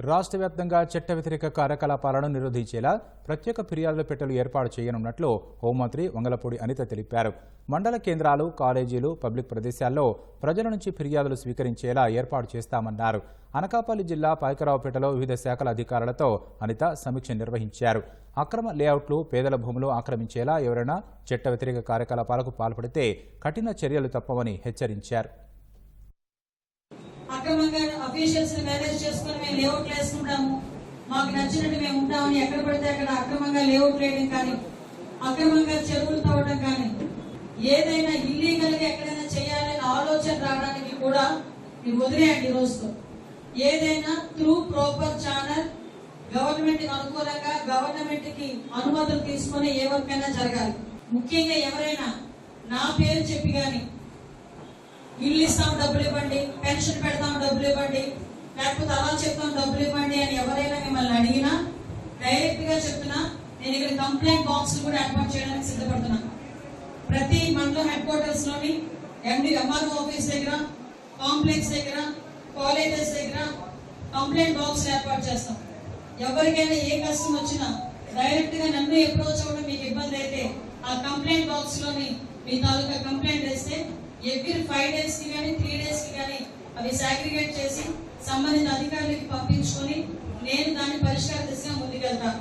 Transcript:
రాష్ట్ర వ్యాప్తంగా చట్ట వ్యతిరేక కార్యకలాపాలను నిరోధించేలా ప్రత్యేక ఫిర్యాదుల పెట్టెలు ఏర్పాటు చేయనున్నట్లు హోంమంత్రి వంగలపూడి అనిత తెలిపారు. మండల కేంద్రాలు కాలేజీలు పబ్లిక్ ప్రదేశాల్లో ప్రజల నుంచి ఫిర్యాదులు స్వీకరించేలా ఏర్పాటు చేస్తామన్నారు. అనకాపల్లి జిల్లా పాయకరావుపేటలో వివిధ శాఖల అధికారులతో అనిత సమీక్ష నిర్వహించారు. అక్రమ లేఅవుట్లు పేదల భూములు ఆక్రమించేలా ఎవరైనా చట్ట వ్యతిరేక కార్యకలాపాలకు పాల్పడితే కఠిన చర్యలు తప్పవని హెచ్చరించారు. అక్రమంగా అఫీషియల్స్ మేనేజ్ చేసుకుని మేము లేఅవుట్లు వేసుకుంటాము. మాకు నచ్చినట్టు మేము ఉంటామని ఎక్కడ పడితే అక్కడ అక్రమంగా లేఅవుట్ వేయడం కానీ అక్రమంగా చెరువులు తవ్వడం కానీ ఏదైనా ఇల్లీగల్గా ఎక్కడైనా చేయాలని ఆలోచన రావడానికి కూడా మీరు వదిలేయండి రోజుతో. ఏదైనా త్రూ ప్రాపర్ ఛానల్ గవర్నమెంట్కి అనుకూలంగా గవర్నమెంట్కి అనుమతులు తీసుకొని ఏ వర్క్ అయినా జరగాలి. ముఖ్యంగా ఎవరైనా నా పేరు చెప్పి కానీ ఇల్లు ఇస్తాం డబ్బులు ఇవ్వండి. పెన్షన్ పెడతాం డబ్బులు ఇవ్వండి. లేకపోతే అలా చెప్తాం డబ్బులు ఇవ్వండి అని ఎవరైనా మిమ్మల్ని అడిగినా డైరెక్ట్గా చెప్తున్నా నేను ఇక్కడ కంప్లైంట్ బాక్స్ కూడా ఏర్పాటు చేయడానికి సిద్ధపడుతున్నా. ప్రతి మండలం హెడ్ క్వార్టర్స్లోని ఎండి ఎంఆర్ఓ ఆఫీస్ దగ్గర కాంప్లెక్స్ దగ్గర కాలేజెస్ దగ్గర కంప్లైంట్ బాక్స్ ఏర్పాటు చేస్తాం. ఎవరికైనా ఏ కష్టం వచ్చినా డైరెక్ట్గా నన్ను అప్రోచ్ అవ్వడం మీకు ఇబ్బంది అయితే ఆ కంప్లైంట్ బాక్స్లోని మీ తాలూకా కంప్లైంట్ వేస్తే ఎవ్రీ ఫైవ్ డేస్కి కానీ త్రీ డేస్కి కానీ అవి సాగ్రిగేట్ చేసి సంబంధిత అధికారులకి పంపించుకొని నేను దాన్ని పరిష్కార దిశగా ముందుకెళ్తాను